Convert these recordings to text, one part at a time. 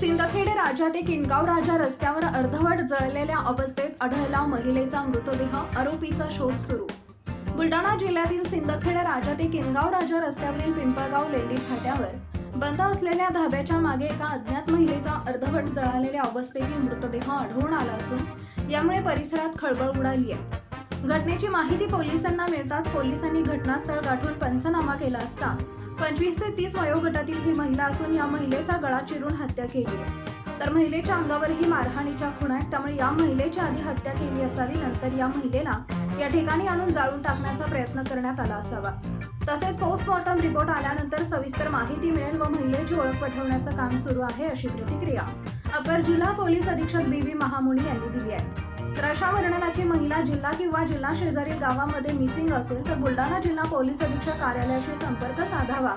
सिंदखेड राजा ते किनगाव राजा रस्त्यावर अर्धवट जळलेल्या अवस्थेत आढळला महिलेचा मृतदेह. आरोपीचा शोध सुरू. बुलडाणा जिल्ह्यातील सिंदखेड राजा ते किनगाव राजा रस्त्यावरील पिंपळगाव लेंडी फाट्यावर बंद असलेल्या धाब्याच्या मागे एका अज्ञात महिलेचा अर्धवट जळालेल्या अवस्थेतील मृतदेह आढळून आला असून यामुळे परिसरात खळबळ उडाली आहे. घटनेची माहिती पोलिसांना मिळताच पोलिसांनी घटनास्थळ गाठून पंचनामा केला असता पंचवीस ते तीस वयोगटातील ही महिला असून या महिलेचा गळा चिरून हत्या केली आहे. तर महिलेच्या अंगावरही मारहाणीच्या खूण आहेत त्यामुळे या महिलेची आधी हत्या केली असावी नंतर या महिलेला या ठिकाणी आणून जाळून टाकण्याचा प्रयत्न करण्यात आला असावा. तसेच पोस्टमॉर्टम रिपोर्ट आल्यानंतर सविस्तर माहिती मिळेल व महिलेची ओळख पटवण्याचं काम सुरू आहे अशी प्रतिक्रिया अपर जिल्हा पोलीस अधीक्षक बी व्ही महामुनी यांनी दिली आहे. तर अशा वर्णनाची महिला जिल्हा किंवा जिल्हा शेजारील गावामध्ये मिसिंग असेल तर बुलढाणा जिल्हा पोलीस अधीक्षक कार्यालयाशी संपर्क साधावा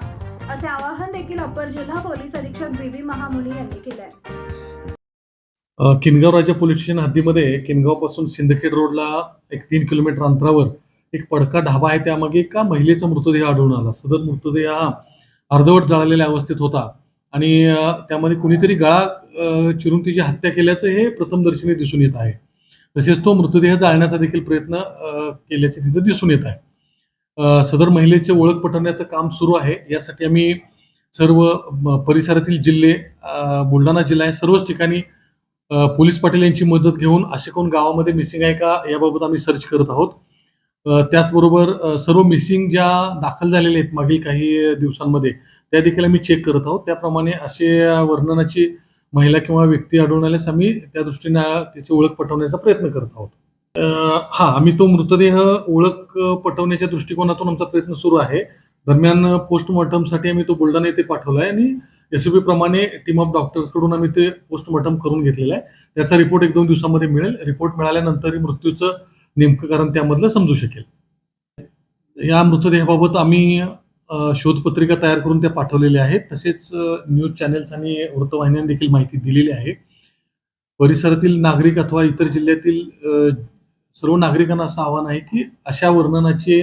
असे आवाहन देखील अपर जिल्हा पोलीस अधीक्षक बी व्ही महामुनी यांनी केले आहे किनगाव राजा पोलीस स्टेशन हद्दीमध्ये किनगावपासून सिंदखेड रोडला एक तीन किलोमीटर अंतरावर एक पडका ढाबा आहे. त्यामागे एका महिलेचा मृतदेह आढळून आला. सदर मृतदेह हा अर्धवट जळालेल्या अवस्थेत होता आणि त्यामध्ये कुणीतरी गळा चिरून तिची हत्या केल्याचं हे प्रथमदर्शनी दिसून येत आहे. तसेच तो मृतदेह जाळण्याचा देखील प्रयत्न केल्याचे तिथं दिसून येत आहे. सदर महिलेचे ओळख पटवण्याचं काम सुरू आहे. यासाठी आम्ही सर्व परिसरातील जिल्हे बुलढाणा जिल्हा आहे सर्वच ठिकाणी पोलीस पाटील यांची मदत घेऊन असे कोण गावामध्ये मिसिंग आहे का याबाबत आम्ही सर्च करत आहोत. त्याचबरोबर सर्व मिसिंग ज्या दाखल झालेल्या आहेत मागील काही दिवसांमध्ये त्या देखील आम्ही चेक करत आहोत. त्याप्रमाणे असे वर्णनाची महिला किंवा व्यक्ती आढळून आल्यास आम्ही त्या दृष्टीने त्याची ओळख पटवण्याचा प्रयत्न करत आहोत. हा आम्ही तो मृतदेह ओळख पटवण्याच्या दृष्टिकोनातून आमचा प्रयत्न सुरू आहे. दरम्यान पोस्टमॉर्टमसाठी आम्ही तो बुलढाणा येथे पाठवला आहे आणि एसओपी प्रमाणे टीम ऑफ डॉक्टर्सकडून आम्ही ते पोस्टमॉर्टम करून घेतलेला आहे. त्याचा रिपोर्ट एक दोन दिवसामध्ये मिळेल. रिपोर्ट मिळाल्यानंतर मृत्यूचं नेमकं कारण त्यामधलं समजू शकेल. या मृतदेहाबाबत आम्ही शोधपत्रिका तयार करून त्या पाठवलेल्या आहेत. तसेच न्यूज चॅनेल्स आणि वृत्तवाहिन्यांनी देखील माहिती दिलेली आहे. परिसरातील नागरिक अथवा इतर जिल्ह्यातील सर्व नागरिकांना असं आव्हान आहे की अशा वर्णनाची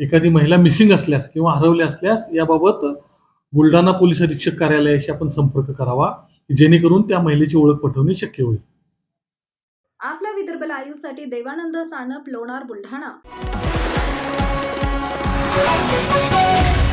एखादी महिला मिसिंग असल्यास किंवा हरवली असल्यास याबाबत बुलढाणा पोलीस अधीक्षक कार्यालयाशी आपण संपर्क करावा जेणेकरून त्या महिलेची ओळख पटवणे शक्य होईल. आपल्या विदर्भ लाईव्हसाठी देवानंद सानप लोणार बुलढाणा. Thank you.